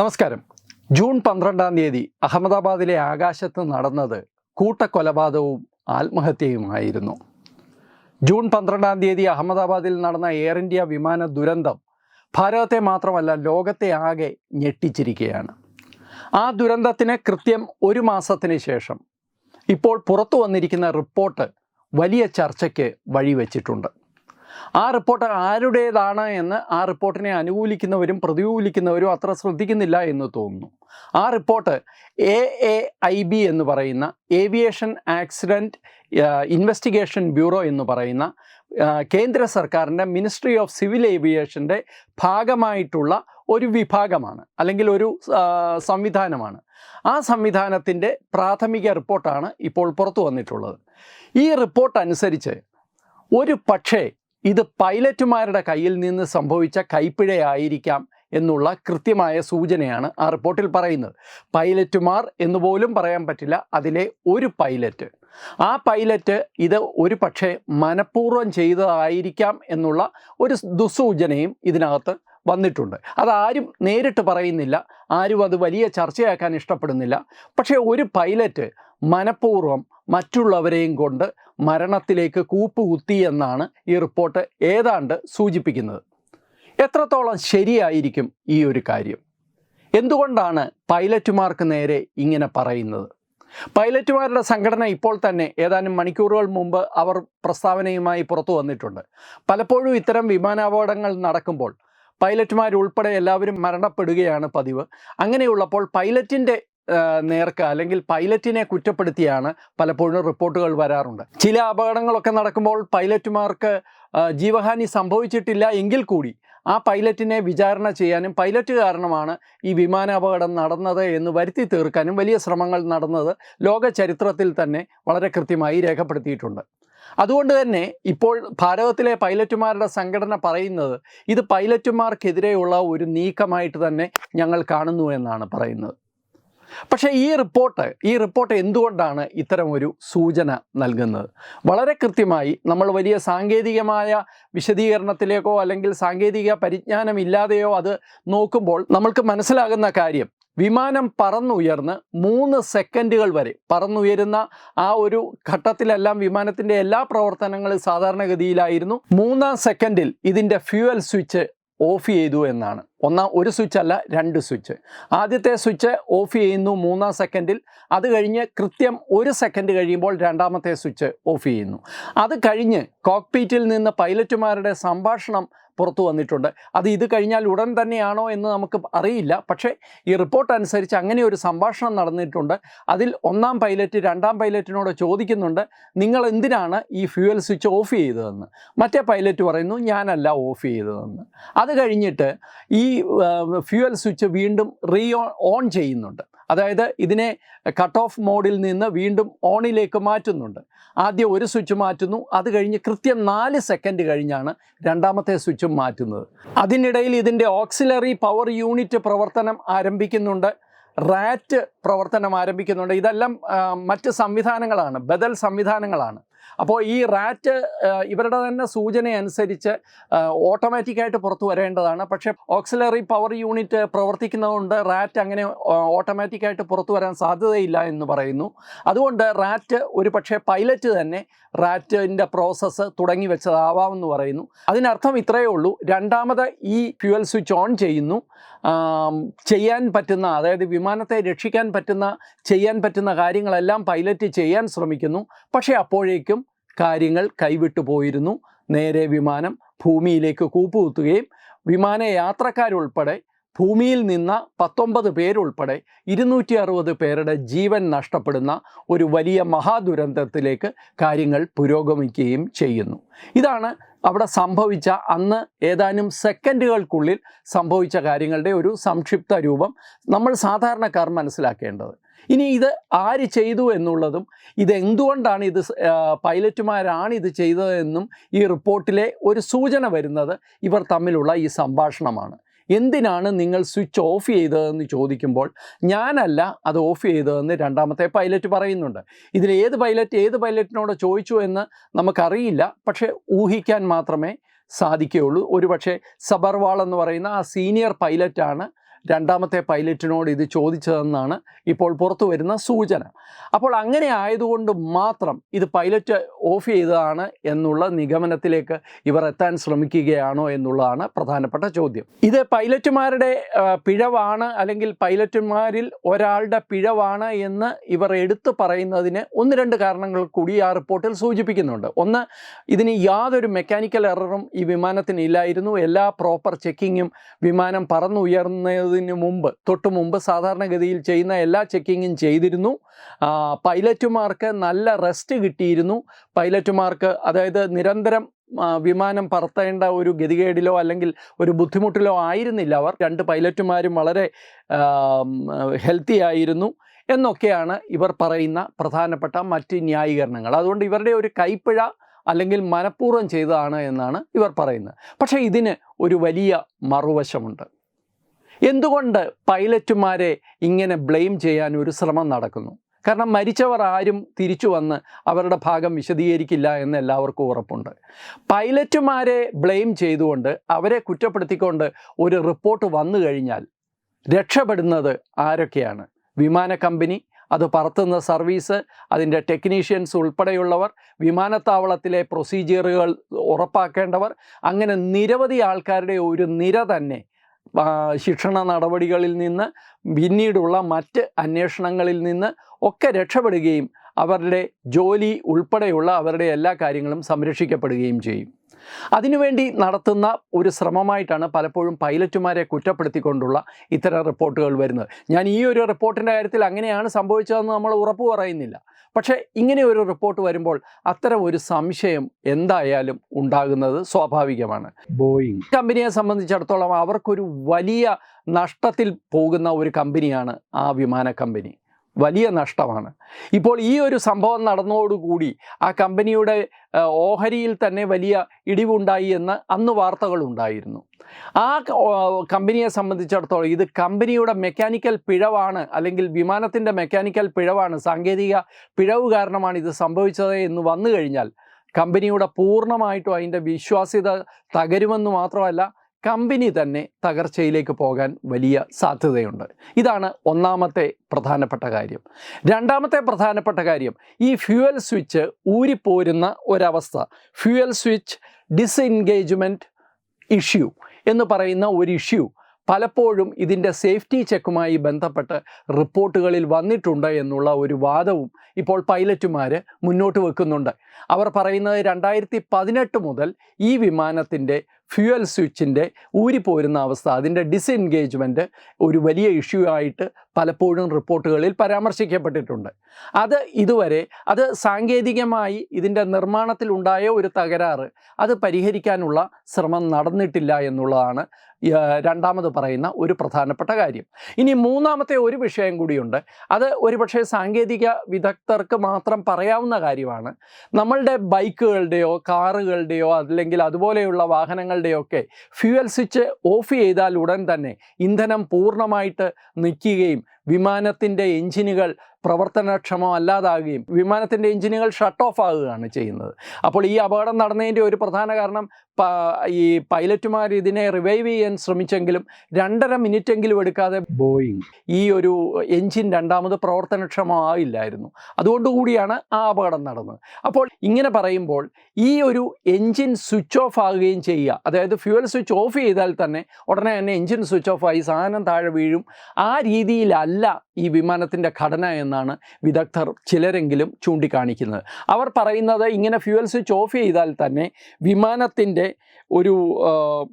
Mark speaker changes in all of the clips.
Speaker 1: നമസ്കാരം. ജൂൺ പന്ത്രണ്ടാം തീയതി അഹമ്മദാബാദിലെ ആകാശത്ത് നടന്നത് കൂട്ടക്കൊലപാതകവും ആത്മഹത്യയുമായിരുന്നു. ജൂൺ പന്ത്രണ്ടാം തീയതി അഹമ്മദാബാദിൽ നടന്ന എയർ ഇന്ത്യ വിമാന ദുരന്തം ഭാരതത്തെ മാത്രമല്ല ലോകത്തെ ആകെ ഞെട്ടിച്ചിരിക്കുകയാണ്. ആ ദുരന്തത്തിന് കൃത്യം ഒരു മാസത്തിന് ശേഷം ഇപ്പോൾ പുറത്തു വന്നിരിക്കുന്ന റിപ്പോർട്ട് വലിയ ചർച്ചയ്ക്ക് വഴിവെച്ചിട്ടുണ്ട്. ആ റിപ്പോർട്ട് ആരുടേതാണ് എന്ന് ആ റിപ്പോർട്ടിനെ അനുകൂലിക്കുന്നവരും പ്രതികൂലിക്കുന്നവരും അത്ര ശ്രദ്ധിക്കുന്നില്ല എന്ന് തോന്നുന്നു. ആ report A A I B എന്ന് പറയുന്ന ഏവിയേഷൻ ആക്സിഡന്റ് ഇൻവെസ്റ്റിഗേഷൻ ബ്യൂറോ എന്ന് പറയുന്ന കേന്ദ്ര സർക്കാരിന്റെ മിനിസ്ട്രി ഓഫ് സിവിൽ ഏവിയേഷന്റെ ഭാഗമായിട്ടുള്ള ഒരു വിഭാഗമാണ്. അല്ലെങ്കിൽ ഒരു സംവിധാനമാണ്. ആ സംവിധാനത്തിന്റെ പ്രാഥമിക റിപ്പോർട്ടാണ് ഇപ്പോൾ പുറത്തു വന്നിട്ടുള്ളത്. ഈ റിപ്പോർട്ട് അനുസരിച്ച് ഒരു പക്ഷേ ഇത് പൈലറ്റുമാരുടെ കയ്യിൽ നിന്ന് സംഭവിച്ച കൈപ്പിഴയായിരിക്കാം എന്നുള്ള കൃത്യമായ സൂചനയാണ് ആ റിപ്പോർട്ടിൽ പറയുന്നത്. പൈലറ്റുമാർ എന്ന് പോലും പറയാൻ പറ്റില്ല അതിലെ ഒരു പൈലറ്റ്. ആ പൈലറ്റ് ഇത് ഒരു പക്ഷേ മനഃപൂർവം ചെയ്തതായിരിക്കാം എന്നുള്ള ഒരു ദുസൂചനയും ഇതിനകത്ത് വന്നിട്ടുണ്ട്. അതാരും നേരിട്ട് പറയുന്നില്ല ആരും അത് വലിയ ചർച്ചയാക്കാൻ ഇഷ്ടപ്പെടുന്നില്ല. പക്ഷേ ഒരു പൈലറ്റ് മനഃപൂർവം മറ്റുള്ളവരെയും കൊണ്ട് മരണത്തിലേക്ക് കൂപ്പുകുത്തി എന്നാണ് ഈ റിപ്പോർട്ട് ഏതാണ്ട് സൂചിപ്പിക്കുന്നത്. എത്രത്തോളം ശരിയായിരിക്കും ഈ ഒരു കാര്യം? എന്തുകൊണ്ടാണ് പൈലറ്റുമാർക്ക് നേരെ ഇങ്ങനെ പറയുന്നത്? പൈലറ്റുമാരുടെ സംഘടന ഇപ്പോൾ തന്നെ ഏതാനും മണിക്കൂറുകൾ മുമ്പ് അവർ പ്രസ്താവനയുമായി പുറത്തു വന്നിട്ടുണ്ട്. പലപ്പോഴും ഇത്തരം വിമാനാപകടങ്ങൾ നടക്കുമ്പോൾ പൈലറ്റുമാരുൾപ്പെടെ എല്ലാവരും മരണപ്പെടുകയാണ് പതിവ്. അങ്ങനെയുള്ളപ്പോൾ പൈലറ്റിന്റെ നേർക്ക് അല്ലെങ്കിൽ പൈലറ്റിനെ കുറ്റപ്പെടുത്തിയാണ് പലപ്പോഴും റിപ്പോർട്ടുകൾ വരാറുണ്ട്. ചില അപകടങ്ങളൊക്കെ നടക്കുമ്പോൾ പൈലറ്റുമാർക്ക് ജീവഹാനി സംഭവിച്ചിട്ടില്ല എങ്കിൽ കൂടി ആ പൈലറ്റിനെ വിചാരണ ചെയ്യാനും പൈലറ്റ് കാരണമാണ് ഈ വിമാനാപകടം നടന്നത് എന്ന് വരുത്തി തീർക്കാനും വലിയ ശ്രമങ്ങൾ നടന്നത് ലോക ചരിത്രത്തിൽ തന്നെ വളരെ കൃത്യമായി രേഖപ്പെടുത്തിയിട്ടുണ്ട്. അതുകൊണ്ട് തന്നെ ഇപ്പോൾ ഭാരതത്തിലെ പൈലറ്റുമാരുടെ സംഘടന പറയുന്നത് ഇത് പൈലറ്റുമാർക്കെതിരെയുള്ള ഒരു നീക്കമായിട്ട് തന്നെ ഞങ്ങൾ കാണുന്നു എന്നാണ് പറയുന്നത്. പക്ഷേ ഈ റിപ്പോർട്ട് ഈ റിപ്പോർട്ട് എന്തുകൊണ്ടാണ് ഇത്തരം ഒരു സൂചന നൽകുന്നത്? വളരെ കൃത്യമായി നമ്മൾ വലിയ സാങ്കേതികമായ വിശദീകരണത്തിലേക്കോ അല്ലെങ്കിൽ സാങ്കേതിക പരിജ്ഞാനം പരിജ്ഞാനമില്ലാതെയോ അത് നോക്കുമ്പോൾ നമ്മൾക്ക് മനസ്സിലാകുന്ന കാര്യം വിമാനം പറന്നുയർന്ന് മൂന്ന് സെക്കൻഡുകൾ വരെ പറന്നുയരുന്ന ആ ഒരു ഘട്ടത്തിലെല്ലാം വിമാനത്തിന്റെ എല്ലാ പ്രവർത്തനങ്ങളും സാധാരണഗതിയിലായിരുന്നു. മൂന്നാം സെക്കൻഡിൽ ഇതിന്റെ ഫ്യൂവൽ സ്വിച്ച് ഓഫ് ചെയ്തു എന്നാണ്. ഒന്നാം ഒരു സ്വിച്ച് അല്ല രണ്ട് സ്വിച്ച്. ആദ്യത്തെ സ്വിച്ച് ഓഫ് ചെയ്യുന്നു മൂന്നാം സെക്കൻഡിൽ. അത് കഴിഞ്ഞ് കൃത്യം ഒരു സെക്കൻഡ് കഴിയുമ്പോൾ രണ്ടാമത്തെ സ്വിച്ച് ഓഫ് ചെയ്യുന്നു. അത് കഴിഞ്ഞ് കോക്പീറ്റിൽ നിന്ന് പൈലറ്റുമാരുടെ സംഭാഷണം പുറത്തു വന്നിട്ടുണ്ട്. അത് ഇത് കഴിഞ്ഞാൽ ഉടൻ തന്നെയാണോ എന്ന് നമുക്ക് അറിയില്ല. പക്ഷേ ഈ റിപ്പോർട്ട് അനുസരിച്ച് അങ്ങനെ ഒരു സംഭാഷണം നടന്നിട്ടുണ്ട്. അതിൽ ഒന്നാം പൈലറ്റ് രണ്ടാം പൈലറ്റിനോട് ചോദിക്കുന്നുണ്ട് നിങ്ങൾ എന്തിനാണ് ഈ ഫ്യൂവൽ സ്വിച്ച് ഓഫ് ചെയ്തതെന്ന്? മറ്റേ പൈലറ്റ് പറയുന്നു ഞാനല്ല ഓഫ് ചെയ്തതെന്ന്. അത് കഴിഞ്ഞിട്ട് ഈ ഫ്യൂവൽ സ്വിച്ച് വീണ്ടും റീ ഓൺ ചെയ്യുന്നുണ്ട്. അതായത് ഇതിനെ കട്ട് ഓഫ് മോഡിൽ നിന്ന് വീണ്ടും ഓണിലേക്ക് മാറ്റുന്നുണ്ട്. ആദ്യം ഒരു സ്വിച്ച് മാറ്റുന്നു. അത് കഴിഞ്ഞ് കൃത്യം നാല് സെക്കൻഡ് കഴിഞ്ഞാണ് രണ്ടാമത്തെ സ്വിച്ച് മാറ്റുന്നത്. അതിനിടയിൽ ഇതിന്റെ ഓക്സിലറി പവർ യൂണിറ്റ് പ്രവർത്തനം ആരംഭിക്കുന്നുണ്ട്. റാറ്റ് പ്രവർത്തനം ആരംഭിക്കുന്നുണ്ട്. ഇതെല്ലാം മറ്റ് സംവിധാനങ്ങളാണ്. ബദൽ സംവിധാനങ്ങളാണ്. അപ്പോൾ ഈ റാറ്റ് ഇവരുടെ തന്നെ സൂചന അനുസരിച്ച് ഓട്ടോമാറ്റിക്കായിട്ട് പുറത്തു വരേണ്ടതാണ്. പക്ഷേ ഓക്സിലറി പവർ യൂണിറ്റ് പ്രവർത്തിക്കുന്നതുകൊണ്ട് റാറ്റ് അങ്ങനെ ഓട്ടോമാറ്റിക്കായിട്ട് പുറത്തു വരാൻ സാധ്യതയില്ല എന്ന് പറയുന്നു. അതുകൊണ്ട് റാറ്റ് ഒരു പക്ഷേ പൈലറ്റ് തന്നെ റാറ്റിന്റെ പ്രോസസ്സ് തുടങ്ങി വെച്ചതാവാമെന്ന് പറയുന്നു. അതിനർത്ഥം ഇത്രയേ ഉള്ളൂ. രണ്ടാമത് ഈ ഫ്യുവൽ സ്വിച്ച് ഓൺ ചെയ്യുന്നു. ചെയ്യാൻ പറ്റുന്ന അതായത് വിമാനത്തെ രക്ഷിക്കാൻ പറ്റുന്ന ചെയ്യാൻ പറ്റുന്ന കാര്യങ്ങളെല്ലാം പൈലറ്റ് ചെയ്യാൻ ശ്രമിക്കുന്നു. പക്ഷേ അപ്പോഴേക്കും കാര്യങ്ങൾ കൈവിട്ടു പോയിരുന്നു. നേരെ വിമാനം ഭൂമിയിലേക്ക് കൂപ്പുകുത്തുകയും വിമാന യാത്രക്കാരുൾപ്പെടെ ഭൂമിയിൽ നിന്ന പത്തൊമ്പത് പേരുൾപ്പെടെ ഇരുന്നൂറ്റി അറുപത് പേരുടെ ജീവൻ നഷ്ടപ്പെടുന്ന ഒരു വലിയ മഹാദുരന്തത്തിലേക്ക് കാര്യങ്ങൾ പുരോഗമിക്കുകയും ചെയ്യുന്നു. ഇതാണ് അവിടെ സംഭവിച്ച അന്ന് ഏതാനും സെക്കൻഡുകൾക്കുള്ളിൽ സംഭവിച്ച കാര്യങ്ങളുടെ ഒരു സംക്ഷിപ്ത രൂപം നമ്മൾ സാധാരണക്കാർ മനസ്സിലാക്കേണ്ടത്. ഇനി ഇത് ആര് ചെയ്തു എന്നുള്ളതും ഇതെന്തുകൊണ്ടാണ് ഇത് പൈലറ്റുമാരാണ് ഇത് ചെയ്തതെന്നും ഈ റിപ്പോർട്ടിലെ ഒരു സൂചന വരുന്നത് ഇവർ തമ്മിലുള്ള ഈ സംഭാഷണമാണ്. എന്തിനാണ് നിങ്ങൾ സ്വിച്ച് ഓഫ് ചെയ്തതെന്ന് ചോദിക്കുമ്പോൾ ഞാനല്ല അത് ഓഫ് ചെയ്തതെന്ന് രണ്ടാമത്തെ പൈലറ്റ് പറയുന്നുണ്ട്. ഇതിൽ ഏത് പൈലറ്റ് ഏത് പൈലറ്റിനോട് ചോദിച്ചു എന്ന് നമുക്കറിയില്ല പക്ഷേ ഊഹിക്കാൻ മാത്രമേ സാധിക്കുകയുള്ളൂ. ഒരുപക്ഷെ സബർവാൾ എന്ന് പറയുന്ന ആ സീനിയർ പൈലറ്റാണ് രണ്ടാമത്തെ പൈലറ്റിനോട് ഇത് ചോദിച്ചതെന്നാണ് ഇപ്പോൾ പുറത്തു വരുന്ന സൂചന. അപ്പോൾ അങ്ങനെ ആയതുകൊണ്ട് മാത്രം ഇത് പൈലറ്റ് ഓഫ് ചെയ്തതാണ് എന്നുള്ള നിഗമനത്തിലേക്ക് ഇവർ എത്താൻ ശ്രമിക്കുകയാണോ എന്നുള്ളതാണ് പ്രധാനപ്പെട്ട ചോദ്യം. ഇത് പൈലറ്റുമാരുടെ പിഴവാണ് അല്ലെങ്കിൽ പൈലറ്റുമാരിൽ ഒരാളുടെ പിഴവാണ് എന്ന് ഇവർ എടുത്തു പറയുന്നതിന് ഒന്ന് രണ്ട് കാരണങ്ങൾ കൂടി ആ റിപ്പോർട്ടിൽ സൂചിപ്പിക്കുന്നുണ്ട്. ഒന്ന് ഇതിന് യാതൊരു മെക്കാനിക്കൽ എററും ഈ വിമാനത്തിന് ഇല്ലായിരുന്നു. എല്ലാ പ്രോപ്പർ ചെക്കിങ്ങും വിമാനം പറന്നുയർന്നതിന് മുമ്പ് തൊട്ട് മുമ്പ് സാധാരണഗതിയിൽ ചെയ്യുന്ന എല്ലാ ചെക്കിങ്ങും ചെയ്തിരുന്നു. പൈലറ്റുമാർക്ക് നല്ല റെസ്റ്റ് കിട്ടിയിരുന്നു. പൈലറ്റുമാർക്ക് അതായത് നിരന്തരം വിമാനം പറത്തേണ്ട ഒരു ഗതികേടിലോ അല്ലെങ്കിൽ ഒരു ബുദ്ധിമുട്ടിലോ ആയിരുന്നില്ല അവർ. രണ്ട് പൈലറ്റുമാരും വളരെ ഹെൽത്തി ആയിരുന്നു എന്നൊക്കെയാണ് ഇവർ പറയുന്ന പ്രധാനപ്പെട്ട മറ്റ് ന്യായീകരണങ്ങൾ. അതുകൊണ്ട് ഇവരുടെ ഒരു കൈപ്പിഴ അല്ലെങ്കിൽ മനഃപൂർവം ചെയ്തതാണ് എന്നാണ് ഇവർ പറയുന്നത്. പക്ഷേ ഇതിന് ഒരു വലിയ മറുവശമുണ്ട്. എന്തുകൊണ്ട് പൈലറ്റുമാരെ ഇങ്ങനെ ബ്ലെയിം ചെയ്യാൻ ഒരു ശ്രമം നടക്കുന്നു? കാരണം മരിച്ചവർ ആരും തിരിച്ചു വന്ന് അവരുടെ ഭാഗം വിശദീകരിക്കില്ല എന്ന് എല്ലാവർക്കും ഉറപ്പുണ്ട്. പൈലറ്റുമാരെ ബ്ലെയിം ചെയ്തുകൊണ്ട് അവരെ കുറ്റപ്പെടുത്തിക്കൊണ്ട് ഒരു റിപ്പോർട്ട് വന്നു കഴിഞ്ഞാൽ രക്ഷപ്പെടുന്നത് ആരൊക്കെയാണ്? വിമാന കമ്പനി അത് പറത്തുന്ന സർവീസ് അതിന്റെ ടെക്നീഷ്യൻസ് ഉൾപ്പെടെയുള്ളവർ വിമാനത്താവളത്തിലെ പ്രൊസീജിയറുകൾ ഉറപ്പാക്കേണ്ടവർ അങ്ങനെ നിരവധി ആൾക്കാരുടെ ഒരു നിര തന്നെ ശിക്ഷണ നടപടികളിൽ നിന്ന് പിന്നീടുള്ള മറ്റ് അന്വേഷണങ്ങളിൽ നിന്ന് ഒക്കെ രക്ഷപ്പെടുകയും അവരുടെ ജോലി ഉൾപ്പെടെയുള്ള അവരുടെ എല്ലാ കാര്യങ്ങളും സംരക്ഷിക്കപ്പെടുകയും ചെയ്യും. അതിനുവേണ്ടി നടത്തുന്ന ഒരു ശ്രമമായിട്ടാണ് പലപ്പോഴും പൈലറ്റുമാരെ കുറ്റപ്പെടുത്തിക്കൊണ്ടുള്ള ഇത്തരം റിപ്പോർട്ടുകൾ വരുന്നത്. ഞാൻ ഈ ഒരു റിപ്പോർട്ടിന്റെ കാര്യത്തിൽ അങ്ങനെയാണ് സംഭവിച്ചതെന്ന് നമ്മൾ ഉറപ്പ് പറയുന്നില്ല. പക്ഷേ ഇങ്ങനെ ഒരു റിപ്പോർട്ട് വരുമ്പോൾ അത്തരം ഒരു സംശയം എന്തായാലും ഉണ്ടാകുന്നത് സ്വാഭാവികമാണ്. ബോയിങ്. കമ്പനിയെ സംബന്ധിച്ചിടത്തോളം അവർക്കൊരു വലിയ നഷ്ടത്തിൽ പോകുന്ന ഒരു കമ്പനിയാണ് ആ വിമാന കമ്പനി. വലിയ നഷ്ടമാണ്. ഇപ്പോൾ ഈ ഒരു സംഭവം നടന്നതോടുകൂടി ആ കമ്പനിയുടെ ഓഹരിയിൽ തന്നെ വലിയ ഇടിവുണ്ടായി എന്ന് അന്ന് വാർത്തകളുണ്ടായിരുന്നു. ആ കമ്പനിയെ സംബന്ധിച്ചിടത്തോളം ഇത് കമ്പനിയുടെ മെക്കാനിക്കൽ പിഴവാണ് അല്ലെങ്കിൽ വിമാനത്തിന്റെ മെക്കാനിക്കൽ പിഴവാണ് സാങ്കേതിക പിഴവ് കാരണമാണ് ഇത് സംഭവിച്ചത് എന്ന് വന്നു കഴിഞ്ഞാൽ കമ്പനിയുടെ പൂർണമായിട്ടും അതിന്റെ വിശ്വാസ്യത തകരുമെന്ന് മാത്രമല്ല കമ്പനി തന്നെ തകർച്ചയിലേക്ക് പോകാൻ വലിയ സാധ്യതയുണ്ട്. ഇതാണ് ഒന്നാമത്തെ പ്രധാനപ്പെട്ട കാര്യം. രണ്ടാമത്തെ പ്രധാനപ്പെട്ട കാര്യം ഈ ഫ്യൂവൽ സ്വിച്ച് ഊരിപ്പോരുന്ന ഒരവസ്ഥ. ഫ്യൂവൽ സ്വിച്ച് ഡിസ്എൻഗേജ്മെന്റ് ഇഷ്യൂ എന്ന് പറയുന്ന ഒരു ഇഷ്യൂ പലപ്പോഴും ഇതിന്റെ സേഫ്റ്റി ചെക്കുമായി ബന്ധപ്പെട്ട് റിപ്പോർട്ടുകളിൽ വന്നിട്ടുണ്ട് എന്നുള്ള ഒരു വാദവും ഇപ്പോൾ പൈലറ്റുമാർ മുന്നോട്ട് വെക്കുന്നുണ്ട്. അവർ പറയുന്നത് രണ്ടായിരത്തി പതിനെട്ട് മുതൽ ഈ വിമാനത്തിന്റെ ഫ്യൂവൽ സ്വിച്ചിന്റെ ഊരിപ്പോരുന്ന അവസ്ഥ അതിന്റെ ഡിസ്എൻഗേജ്മെന്റ് ഒരു വലിയ ഇഷ്യൂ ആയിട്ട് പലപ്പോഴും റിപ്പോർട്ടുകളിൽ പരാമർശിക്കപ്പെട്ടിട്ടുണ്ട്. അത് ഇതുവരെ അത് സാങ്കേതികമായി ഇതിന്റെ നിർമ്മാണത്തിലുണ്ടായ ഒരു തകരാറ് അത് പരിഹരിക്കാനുള്ള ശ്രമം നടന്നിട്ടില്ല എന്നുള്ളതാണ് രണ്ടാമത് പറയുന്ന ഒരു പ്രധാനപ്പെട്ട കാര്യം. ഇനി മൂന്നാമത്തെ ഒരു വിഷയം കൂടിയുണ്ട്. അത് ഒരുപക്ഷെ സാങ്കേതിക വിദഗ്ധർക്ക് മാത്രം പറയാവുന്ന കാര്യമാണ്. നമ്മളുടെ ബൈക്കുകളുടെയോ കാറുകളുടെയോ അല്ലെങ്കിൽ അതുപോലെയുള്ള വാഹനങ്ങളുടെയോ ഒക്കെ ഫ്യൂവൽ സ്വിച്ച് ഓഫ് ചെയ്താൽ ഉടൻ തന്നെ ഇന്ധനം പൂർണമായിട്ട് നിൽക്കുകയും വിമാനത്തിന്റെ എഞ്ചിനുകൾ പ്രവർത്തനക്ഷമം അല്ലാതാകുകയും വിമാനത്തിന്റെ എഞ്ചിനുകൾ ഷട്ട് ഓഫ് ആകുകയാണ് ചെയ്യുന്നത്. അപ്പോൾ ഈ അപകടം നടന്നതിന്റെ ഒരു പ്രധാന കാരണം ഈ പൈലറ്റുമാർ ഇതിനെ റിവൈവ് ചെയ്യാൻ ശ്രമിച്ചെങ്കിലും രണ്ടര മിനിറ്റെങ്കിലും എടുക്കാതെ ബോയിങ് ഈ ഒരു എഞ്ചിൻ രണ്ടാമത് പ്രവർത്തനക്ഷമമായില്ലായിരുന്നു. അതുകൊണ്ടുകൂടിയാണ് ആ അപകടം നടന്നത്. അപ്പോൾ ഇങ്ങനെ പറയുമ്പോൾ ഈ ഒരു എഞ്ചിൻ സ്വിച്ച് ഓഫ് ആകുകയും ചെയ്യുക അതായത് ഫ്യൂവൽ സ്വിച്ച് ഓഫ് ചെയ്താൽ തന്നെ ഉടനെ തന്നെ എഞ്ചിൻ സ്വിച്ച് ഓഫ് ആയി സാധനം താഴെ വീഴും. ആ രീതിയിലല്ല ഈ വിമാനത്തിന്റെ ഘടന എന്നാണ് വിദഗ്ധർ ചിലരെങ്കിലും ചൂണ്ടിക്കാണിക്കുന്നത്. അവർ പറയുന്നത് ഇങ്ങനെ ഫ്യൂവൽ സ്വിച്ച് ഓഫ് ചെയ്താൽ തന്നെ വിമാനത്തിന്റെ ഒരു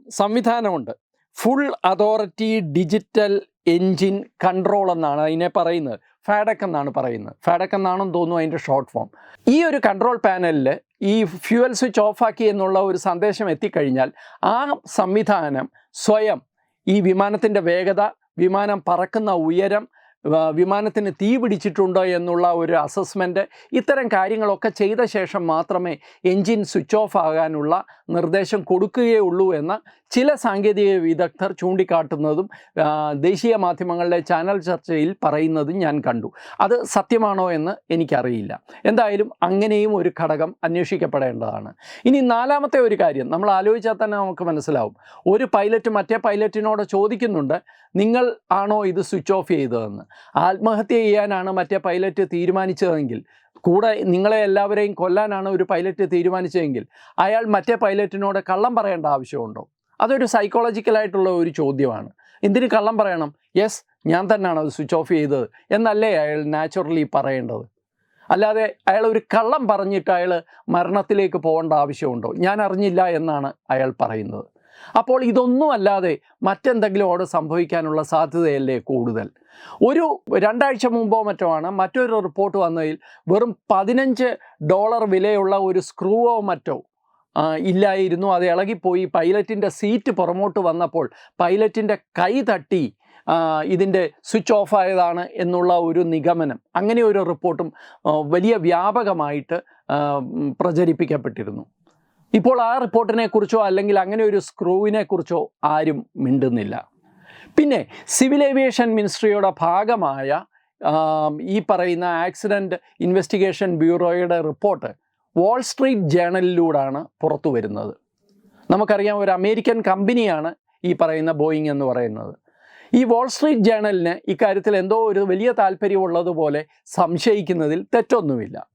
Speaker 1: സംവിധാനമുണ്ട്. Full authority digital engine control എന്നാണ് അതിനെ പറയുന്നത്. ഫാഡക് എന്നാണ് പറയുന്നത്. ഫാഡക് എന്നാണെന്ന് തോന്നുന്നു അതിന്റെ ഷോർട്ട് ഫോം. ഈ ഒരു കൺട്രോൾ പാനലിൽ ഈ ഫ്യൂവൽ സ്വിച്ച് ഓഫാക്കി എന്നുള്ള ഒരു സന്ദേശം എത്തിക്കഴിഞ്ഞാൽ ആ സംവിധാനം സ്വയം ഈ വിമാനത്തിന്റെ വേഗത വിമാനം പറക്കുന്ന ഉയരം വിമാനത്തിന് തീ പിടിച്ചിട്ടുണ്ടോ എന്നുള്ള ഒരു അസസ്മെന്റ് ഇത്തരം കാര്യങ്ങളൊക്കെ ചെയ്ത ശേഷം മാത്രമേ എൻജിൻ സ്വിച്ച് ഓഫ് ആകാനുള്ള നിർദ്ദേശം കൊടുക്കുകയുള്ളൂ എന്ന് ചില സാങ്കേതിക വിദഗ്ധർ ചൂണ്ടിക്കാട്ടുന്നതും ദേശീയ മാധ്യമങ്ങളുടെ ചാനൽ ചർച്ചയിൽ പറയുന്നതും ഞാൻ കണ്ടു. അത് സത്യമാണോ എന്ന് എനിക്കറിയില്ല. എന്തായാലും അങ്ങനെയും ഒരു ഘടകം അന്വേഷിക്കപ്പെടേണ്ടതാണ്. ഇനി നാലാമത്തെ ഒരു കാര്യം നമ്മൾ ആലോചിച്ചാൽ തന്നെ നമുക്ക് മനസ്സിലാവും. ഒരു പൈലറ്റ് മറ്റേ പൈലറ്റിനോട് ചോദിക്കുന്നുണ്ട് നിങ്ങൾ ആണോ ഇത് സ്വിച്ച് ഓഫ് ചെയ്തതെന്ന്? ആത്മഹത്യ ചെയ്യാനാണ് മറ്റേ പൈലറ്റ് തീരുമാനിച്ചതെങ്കിൽ കൂടെ നിങ്ങളെ എല്ലാവരെയും കൊല്ലാനാണ് ഒരു പൈലറ്റ് തീരുമാനിച്ചതെങ്കിൽ അയാൾ മറ്റേ പൈലറ്റിനോട് കള്ളം പറയേണ്ട ആവശ്യമുണ്ടോ? അതൊരു സൈക്കോളജിക്കലായിട്ടുള്ള ഒരു ചോദ്യമാണ്. എന്തിന് കള്ളം പറയണം? യെസ് ഞാൻ തന്നെയാണ് അത് സ്വിച്ച് ഓഫ് ചെയ്തത്. എന്നല്ലേ അയാൾ നാച്ചുറലി പറയേണ്ടത്? അല്ലാതെ അയാൾ ഒരു കള്ളം പറഞ്ഞിട്ട് അയാൾ മരണത്തിലേക്ക് പോകേണ്ട ആവശ്യമുണ്ടോ? ഞാൻ അറിഞ്ഞില്ല എന്നാണ് അയാൾ പറയുന്നത്. അപ്പോൾ ഇതൊന്നും അല്ലാതെ മറ്റെന്തെങ്കിലും അവിടെ സംഭവിക്കാനുള്ള സാധ്യതയല്ലേ കൂടുതൽ? ഒരു രണ്ടാഴ്ച മുമ്പോ മറ്റോ ആണ് മറ്റൊരു റിപ്പോർട്ട് വന്നതിൽ വെറും പതിനഞ്ച് ഡോളർ വിലയുള്ള ഒരു സ്ക്രൂവോ മറ്റോ ഇല്ലായിരുന്നു. അത് ഇളകിപ്പോയി. പൈലറ്റിന്റെ സീറ്റ് പുറമോട്ട് വന്നപ്പോൾ പൈലറ്റിന്റെ കൈ തട്ടി ഇതിന്റെ സ്വിച്ച് ഓഫ് ആയതാണ് എന്നുള്ള ഒരു നിഗമനം. അങ്ങനെ ഒരു റിപ്പോർട്ടും വലിയ വ്യാപകമായിട്ട് പ്രചരിപ്പിക്കപ്പെട്ടിരുന്നു. ഇപ്പോൾ ആ റിപ്പോർട്ടിനെ കുറിച്ചോ അല്ലെങ്കിൽ അങ്ങനെ ഒരു സ്ക്രൂവിനെ കുറിച്ചോ ആരും മിണ്ടുന്നില്ല. പിന്നെ സിവിൽ ഏവിയേഷൻ മിനിസ്ട്രിയുടെ ഭാഗമായ ഈ പറയുന്ന ആക്സിഡന്റ് ഇൻവെസ്റ്റിഗേഷൻ ബ്യൂറോയുടെ റിപ്പോർട്ട് വാൾ സ്ട്രീറ്റ് ജേണലിലൂടെയാണ് പുറത്തു വരുന്നത്. നമുക്കറിയാം ഒരു അമേരിക്കൻ കമ്പനിയാണ് ഈ പറയുന്ന ബോയിങ് എന്ന് പറയുന്നത്. ഈ വാൾ സ്ട്രീറ്റ് ജേണലിന് ഇക്കാര്യത്തിൽ എന്തോ ഒരു വലിയ താല്പര്യമുള്ളതുപോലെ സംശയിക്കുന്നതിൽ തെറ്റൊന്നുമില്ല.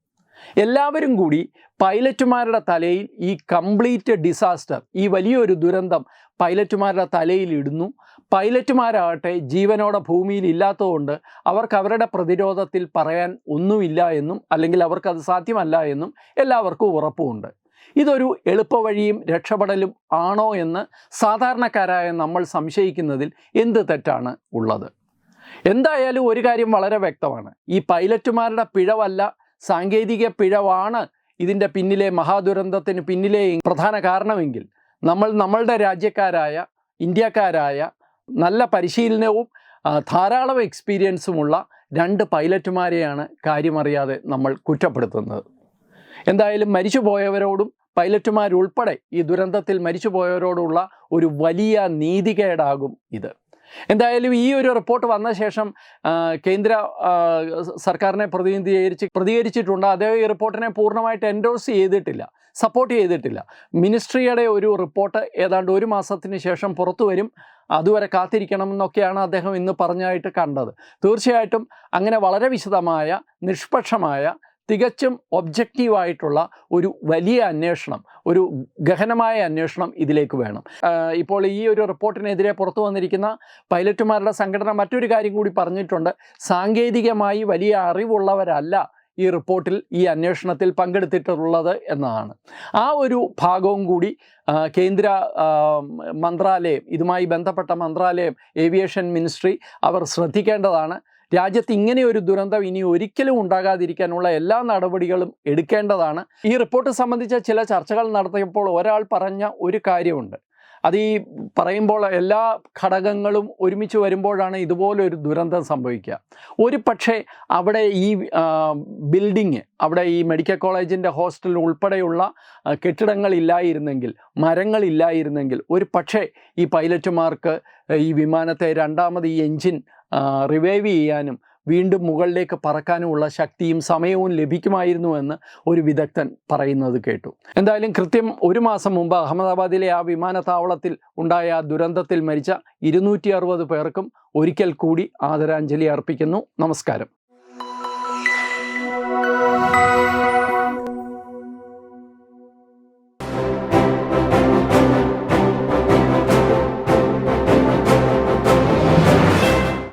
Speaker 1: എല്ലാവരും കൂടി പൈലറ്റുമാരുടെ തലയിൽ ഈ കംപ്ലീറ്റ് ഡിസാസ്റ്റർ ഈ വലിയൊരു ദുരന്തം പൈലറ്റുമാരുടെ തലയിൽ ഇടുന്നു. പൈലറ്റുമാരാകട്ടെ ജീവനോടെ ഭൂമിയിൽ ഇല്ലാത്തതുകൊണ്ട് അവർക്ക് അവരുടെ പ്രതിരോധത്തിൽ പറയാൻ ഒന്നുമില്ല എന്നും അല്ലെങ്കിൽ അവർക്കത് സാധ്യമല്ല എന്നും എല്ലാവർക്കും ഉറപ്പുമുണ്ട് ഇതൊരു എളുപ്പവഴിയും രക്ഷപ്പെടലും ആണോ എന്ന് സാധാരണക്കാരായ നമ്മൾ സംശയിക്കുന്നതിൽ എന്ത് തെറ്റാണ് ഉള്ളത്? എന്തായാലും ഒരു കാര്യം വളരെ വ്യക്തമാണ്. ഈ പൈലറ്റുമാരുടെ പിഴവല്ല സാങ്കേതിക പിഴവാണ് ഇതിന്റെ പിന്നിലെ മഹാദുരന്തത്തിന് പിന്നിലെ പ്രധാന കാരണമെങ്കിൽ. നമ്മൾ നമ്മളുടെ രാജ്യക്കാരായ ഇന്ത്യക്കാരായ നല്ല പരിശീലനവും ധാരാളം എക്സ്പീരിയൻസുമുള്ള രണ്ട് പൈലറ്റുമാരെയാണ് കാര്യമറിയാതെ നമ്മൾ കുറ്റപ്പെടുത്തുന്നത്. എന്തായാലും മരിച്ചുപോയവരോടും പൈലറ്റുമാരുൾപ്പെടെ ഈ ദുരന്തത്തിൽ മരിച്ചുപോയവരോടുള്ള ഒരു വലിയ നീതികേടാകും ഇത്. എന്തായാലും ഈ ഒരു റിപ്പോർട്ട് വന്ന ശേഷം കേന്ദ്ര സർക്കാരിനെ പ്രതിനിധീകരിച്ച് പ്രതികരിച്ചിട്ടുണ്ട്. അദ്ദേഹം ഈ റിപ്പോർട്ടിനെ പൂർണമായിട്ട് എൻഡോഴ്സ് ചെയ്തിട്ടില്ല സപ്പോർട്ട് ചെയ്തിട്ടില്ല. മിനിസ്ട്രിയുടെ ഒരു റിപ്പോർട്ട് ഏതാണ്ട് ഒരു മാസത്തിന് ശേഷം പുറത്തു വരും. അതുവരെ കാത്തിരിക്കണം എന്നൊക്കെയാണ് അദ്ദേഹം ഇന്ന് പറഞ്ഞായിട്ട് കണ്ടത്. തീർച്ചയായിട്ടും അങ്ങനെ വളരെ വിശദമായ നിഷ്പക്ഷമായ തികച്ചും ഒബ്ജക്റ്റീവായിട്ടുള്ള ഒരു വലിയ അന്വേഷണം ഒരു ഗഹനമായ അന്വേഷണം ഇതിലേക്ക് വേണം. ഇപ്പോൾ ഈ ഒരു റിപ്പോർട്ടിനെതിരെ പുറത്തു വന്നിരിക്കുന്ന പൈലറ്റുമാരുടെ സംഘടന മറ്റൊരു കാര്യം കൂടി പറഞ്ഞിട്ടുണ്ട്. സാങ്കേതികമായി വലിയ അറിവുള്ളവരല്ല ഈ റിപ്പോർട്ടിൽ ഈ അന്വേഷണത്തിൽ പങ്കെടുത്തിട്ടുള്ളത് എന്നതാണ്. ആ ഒരു ഭാഗവും കൂടി കേന്ദ്ര മന്ത്രാലയം ഇതുമായി ബന്ധപ്പെട്ട മന്ത്രാലയം ഏവിയേഷൻ മിനിസ്ട്രി അവർ ശ്രദ്ധിക്കേണ്ടതാണ്. രാജ്യത്ത് ഒരു ദുരന്തം ഇനി ഒരിക്കലും ഉണ്ടാകാതിരിക്കാനുള്ള എല്ലാ നടപടികളും എടുക്കേണ്ടതാണ്. ഈ റിപ്പോർട്ട് സംബന്ധിച്ച ചില ചർച്ചകൾ നടത്തിയപ്പോൾ ഒരാൾ പറഞ്ഞ ഒരു കാര്യമുണ്ട്. അത് ഈ പറയുമ്പോൾ എല്ലാ ഘടകങ്ങളും ഒരുമിച്ച് വരുമ്പോഴാണ് ഇതുപോലൊരു ദുരന്തം സംഭവിക്കുക. ഒരു പക്ഷേ അവിടെ ഈ ബിൽഡിങ് അവിടെ ഈ മെഡിക്കൽ കോളേജിന്റെ ഹോസ്റ്റൽ ഉൾപ്പെടെയുള്ള കെട്ടിടങ്ങളില്ലായിരുന്നെങ്കിൽ മരങ്ങളില്ലായിരുന്നെങ്കിൽ ഒരു പക്ഷേ ഈ പൈലറ്റുമാർക്ക് ഈ വിമാനത്തെ രണ്ടാമത് ഈ എൻജിൻ റിവൈവ് ചെയ്യാനും വീണ്ടും മുകളിലേക്ക് പറക്കാനുമുള്ള ശക്തിയും സമയവും ലഭിക്കുമായിരുന്നു എന്ന് ഒരു വിദഗ്ധൻ പറയുന്നത് കേട്ടു. എന്തായാലും കൃത്യം ഒരു മാസം മുമ്പ് അഹമ്മദാബാദിലെ ആ വിമാനത്താവളത്തിൽ ഉണ്ടായ ദുരന്തത്തിൽ മരിച്ച ഇരുന്നൂറ്റി പേർക്കും ഒരിക്കൽ കൂടി ആദരാഞ്ജലി അർപ്പിക്കുന്നു. നമസ്കാരം.